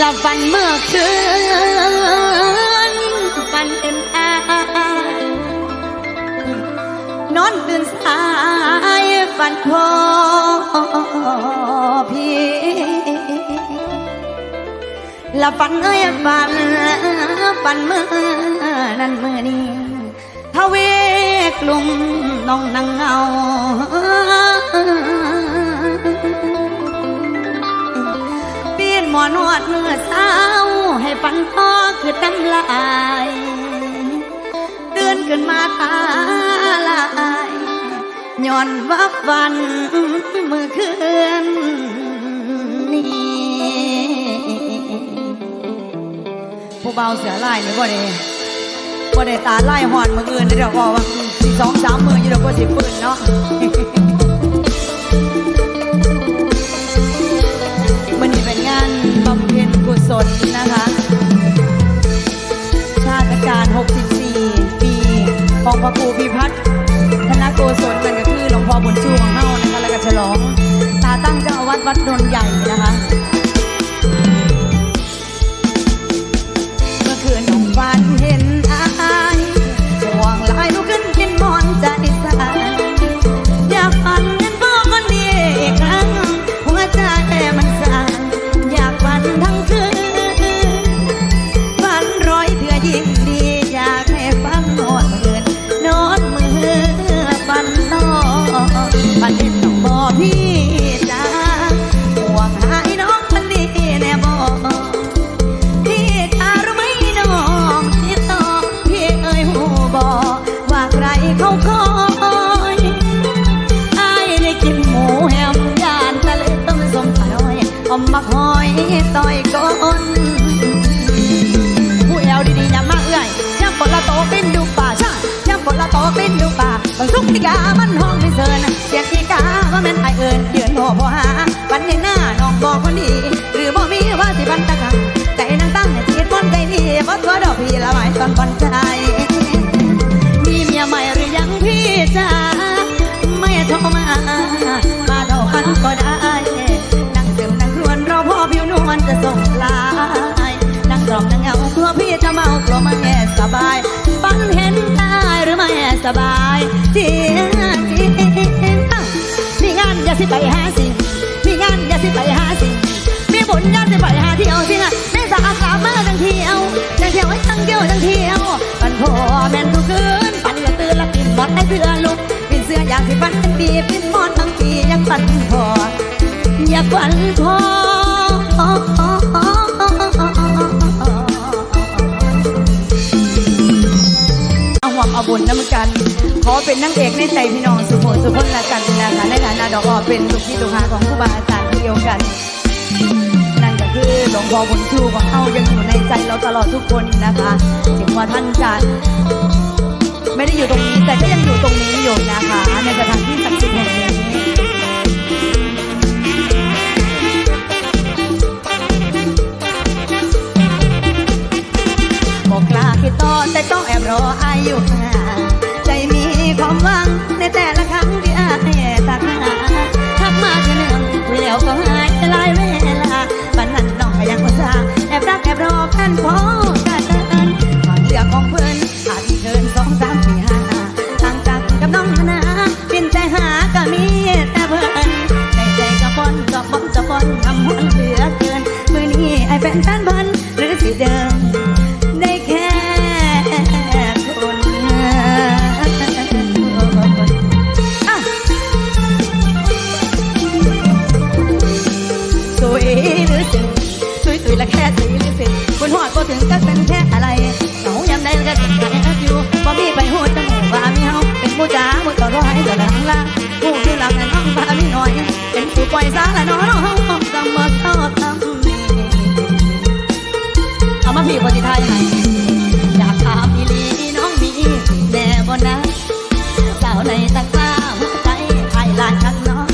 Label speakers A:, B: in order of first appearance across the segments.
A: ละฝันเมื่อคืนฝันเป็นอานอนตื่นสายฝันพอพี่ละฝันเอ้ยฝันฝันเมื่อนั้นเมื่อนี้ทเวกลุ่มน้องนางเงา ให้ฝันพ่อคือตำลายเดินขึ้นมาตาลายย้อนว่าฝันเมื่อคืนนี้ผู้เบาเสือลายนี่บ่ได้บ่ได้ตาไลายหอนเมื่ออื่นเดี๋ยวก็ว่าสี่สองสามมืออยู่เดี๋ยวก็สิปืนเนาะ บางสุกอีกามันห้องไม่เซินเสียงอีกาว่าแม่นไอเอิญเดือนหัวพอหาปันในหน้าน้องบอกคนดีหรือบ่มีว่าสิบันตะกังใจนางตั้งให้จิตบนใจดีบ่ตัวดอกพี่ละไม้ตอนปันใจมีเมียใหม่หรือยังพี่จ้าไม่โทรมามาเท่ากันก็ได้นั่งซึมนั่งครวนรอพ่อผิวนวลจะส่งลายนั่งรอบนั่งเงากลัวพี่จะเมากลัวไม่สบายฝันเห็นตายหรือไม่สบาย ไปหาสิ มีงานอย่าสิไปหาสิ มีบุญอย่าสิไปหาเที่ยวสิแม่สาวกลับมาทั้งเที่ยวทั้งเที่ยวให้ทั้งเที่ยวทั้งเที่ยวปันพ่อแม่นทุกคืนปันละตื่นละกินหมดได้เสื้อลุกปินเสื้ออยากสิปันดีปินมอนบางทีอยากปันพ่ออยากปันพ่อเอาหวังเอาบุญน้ำกัน ขอเป็นนางเอกในใจพี่น้องสุโขสุพนละกัน นะคะในฐานะดอกอ้อเป็นลูกพี่ลูกหาของครูบาอาจารย์เดียวกัน นั่นก็คือหลวงพ่อบุญชูของเรายังอยู่ในใจเราตลอดทุกคนนะคะถึงว่าท่านจะไม่ได้อยู่ตรงนี้แต่ก็ยังอยู่ตรงนี้อยู่นะคะในสถานที่ศักดิ์สิทธิ์แห่งนี้บอกลาคิดต่อแต่ต้องแอบรออายุห่าใจมีความหวังในแต่ายตั น่บ่นะสาวในตะกร้าหัวใจไทยลานข้างนอก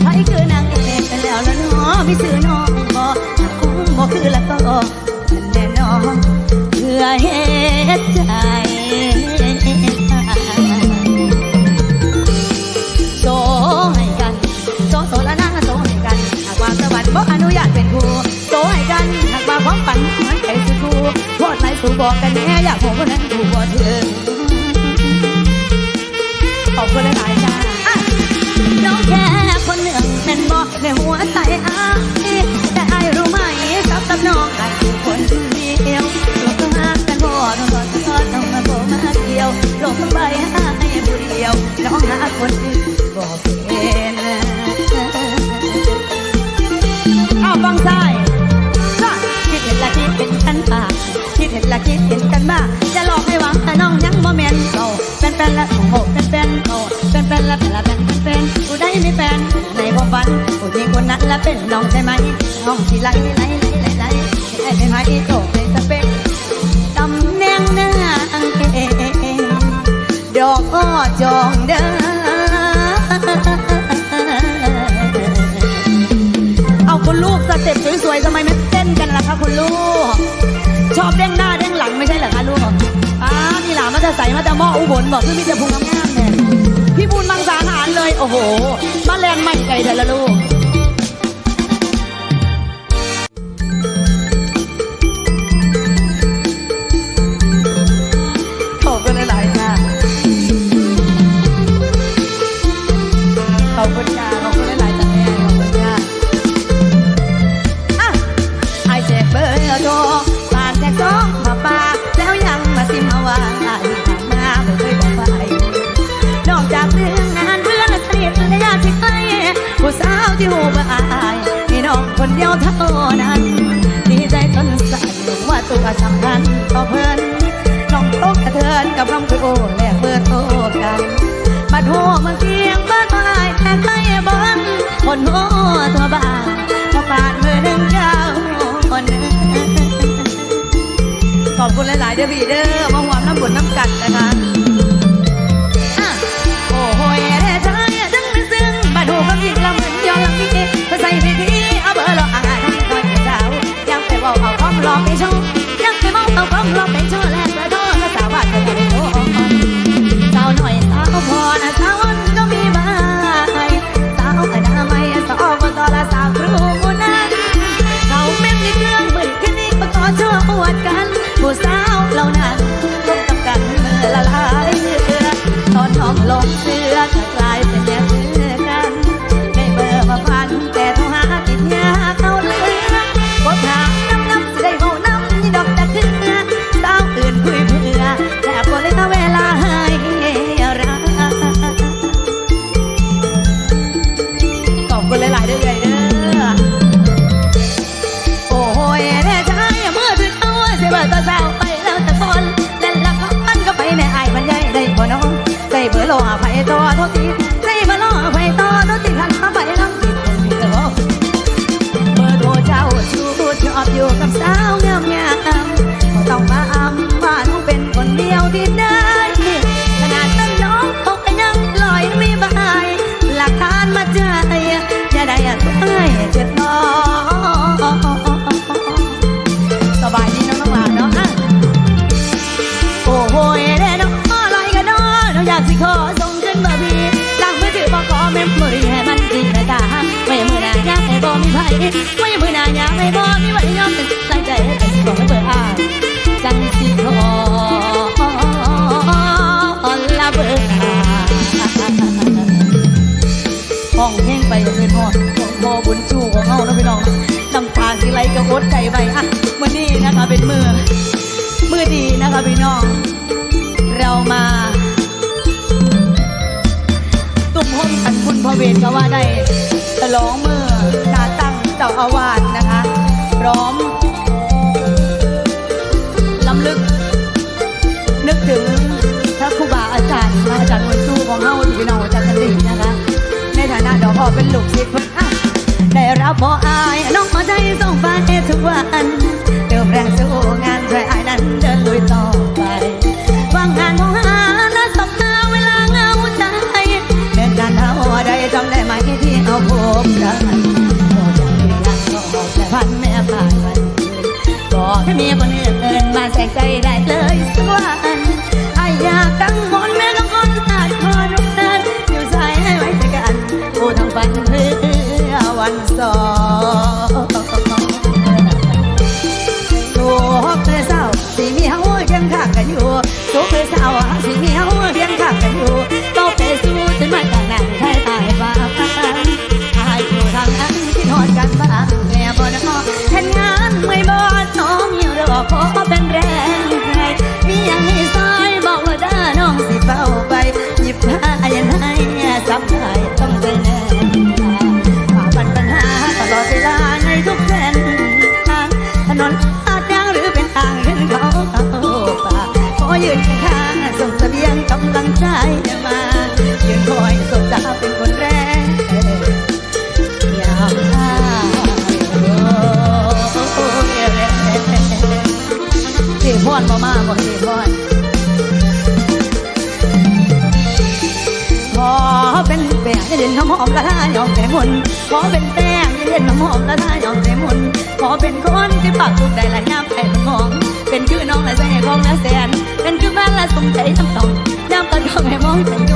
A: ไทยคือนางเอกกันแล้วละเนาะมีชื่อน้องบ่ถ้าคงบ่คือละก็แน่นอนเพื่อเฮ็ดใจโซให้กันโซโซละนะโซให้กันหากว่าสวรรค์บ่อนุญาตเป็นครูโซตให้กันหากว่าความฝันมันใจสิกูโทษไรสู่บอกกันแน่อยากบอกว่านั้นกูบ่ถึงขอ คุณหลายๆจ้าน้องแค่คนหนึ่งเป็นบอกในหัวใจอ้ายแต่อายรู้ไหมกับกับน้องอายคือคนเดียวตัวก็หากันบ่ต้องบ่ต้องต้องมาบ่มาเกี่ยวลงไปหาให้ผู้เดียวน้องหาคนอื่นบ่เป็นเอาฟังซ้าย องที่ไหลไหลไหลไหลไหลไหลไหลโตในสเปคตำแหน่งนางเองดอกอ้อจองเด้อเอาคุณลูกสเต็ปสวยๆทำไมไม่เต้นกันล่ะคะคุณลูก ชอบเด้งหน้าเด้งหลังไม่ใช่เหรอคะลูกอ่านี่หลามาจะใส่มาจะหม้ออุบลบอกคือมีแต่พุงงามๆเนี่ยพี่บุญมังสาหารเลย โอ้โหมาแรงใหม่ไกลเถอะละลูก คนหัวตัวบ้านมาปานมือหนึ่งเจ้าคนหนึ่งขอบคุณหลาย ๆ เด้อพี่เด้อมาหวามน้ำบุญน้ำกัดนะคะ คน ญชูของเขานะพี่น้องน้ำตาสิไหลกระโดใจไปอะวันนี้นะคะเป็นมือมือดีนะคะพี่น้อง เรามาตุ่มห้มกันคุณพระเวทก็ว่าได้ฉลองมือกาตั้งเจ้าอาวาสนะคะพร้อมลำลึก นึกถึงพระครูบาอาจารย์อาจารย์มวลสู้ของเฮาพี่น้องอาจารย์กันดีนะคะในฐานะดอกพ่อเป็นลูกศิษย์ ได้รับบ่อายน้องมาใจส่งไปทุกวันเติมแรงสู้งานช่วยอายนั้นเดินลุยต่อไปวางงานของหาและสบตาเวลาเหงาใจเดินกันเท่าใดจำได้ไหมที่เอาพบกันโอ้ยังไม่อยากบอกแต่พันแม่ผ่านวันบอกให้มีคนอื่นมาแทรกใจได้เลย น้ำหอมละท่ายอมใจมุนขอเป็นแป้งเล่นน้ำหอมละท่ายอมใจมุนขอเป็นคนที่ปากถูกใดละน้ำใจมันมอง เป็นคือน้องละใจของละแสนเป็นคือแม่ละสมใจทำต้องน้ำกระดองให้มองใจก็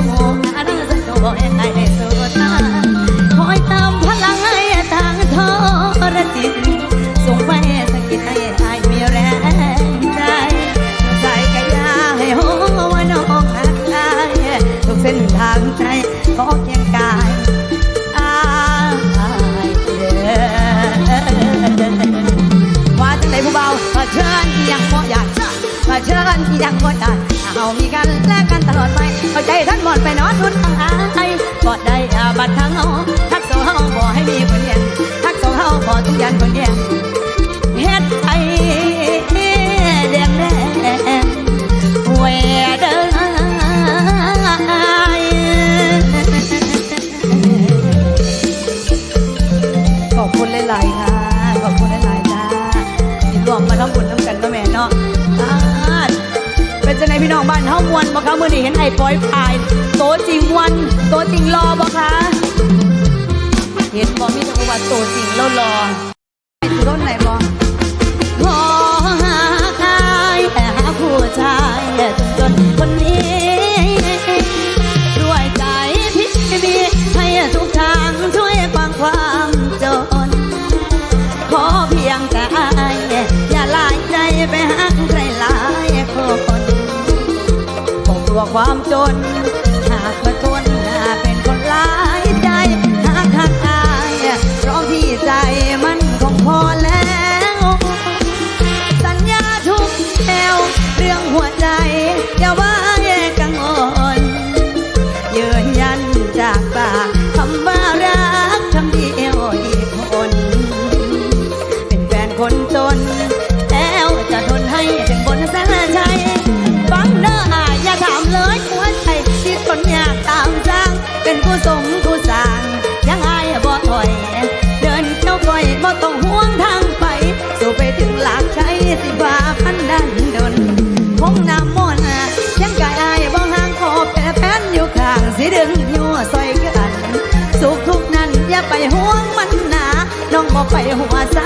A: มอง เผชิญที่ยังบ่อยากเอามีกันและกันตลอดไปเอาใจท่านหมดไปนอนทุนทางอายบ่ได้อาบัดทางเอาทักโซเฮาบ่ให้มีคนเย็นทักโซเฮาบ่ทุกยันคนเย็นเฮ็ดไทยแดงแดงหวยเด้อขอบคุณหลายๆค่ะ ขอบคุณหลายๆจ้าที่รวมมาทำบุญน้ำกันก็แม่เนาะอ่าเป็น จะไหนพี่น้องบ้านเฮามวนบ่คะมื้อนี้เห็นไอ้ปอยพายโตจริงวันโตจริงรอบ่คะเห็นบ่มีแต่ว่าโตจริงแล้วรอไอ้สุรนไหนบ่ขอหาใครแต่หาผู้ชาย คงกลัวความจน สงผู้สร้าง ยังอายบ่ถอย เดินเจ้าก้อยบ่ต้องห่วงทางไป สู่ไปถึงหลักชัยสิบาพันดันดนคงน้ำมนต์ยังกายอายบ่ห่างขอบแต่แฟนอยู่ข้างสิดึงอยู่ซอยกัน สุขทุกนั้นอย่าไปห่วงมันหนา น้องบ่ไปหัวซ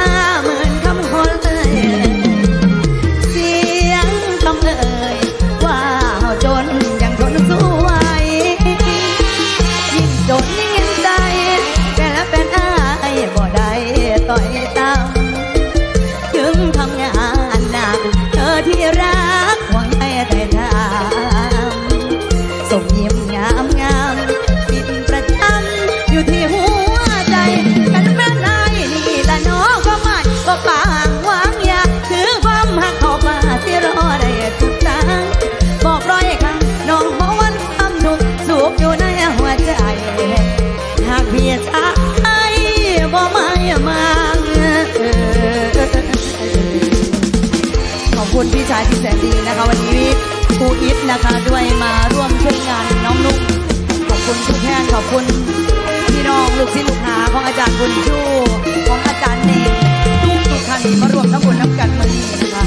A: พี่ชายที่แสนดีนะคะ วันนี้ครูอิฟนะคะด้วยมาร่วมช่วยงานน้องนุ๊กขอบคุณทุกแห่งขอบคุณพี่น้องลูกศิษย์ลูกหาของอาจารย์บุญชูของอาจารย์เนกทุกทุกท่านมารวมทั้งหมดน้ำกันวันนี้นะคะ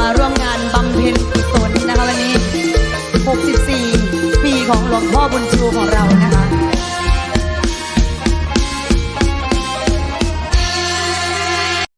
A: มาร่วมงานบำเพ็ญกุศลนะคะวันนี้ 64 ปีของหลวงพ่อบุญชูของเรา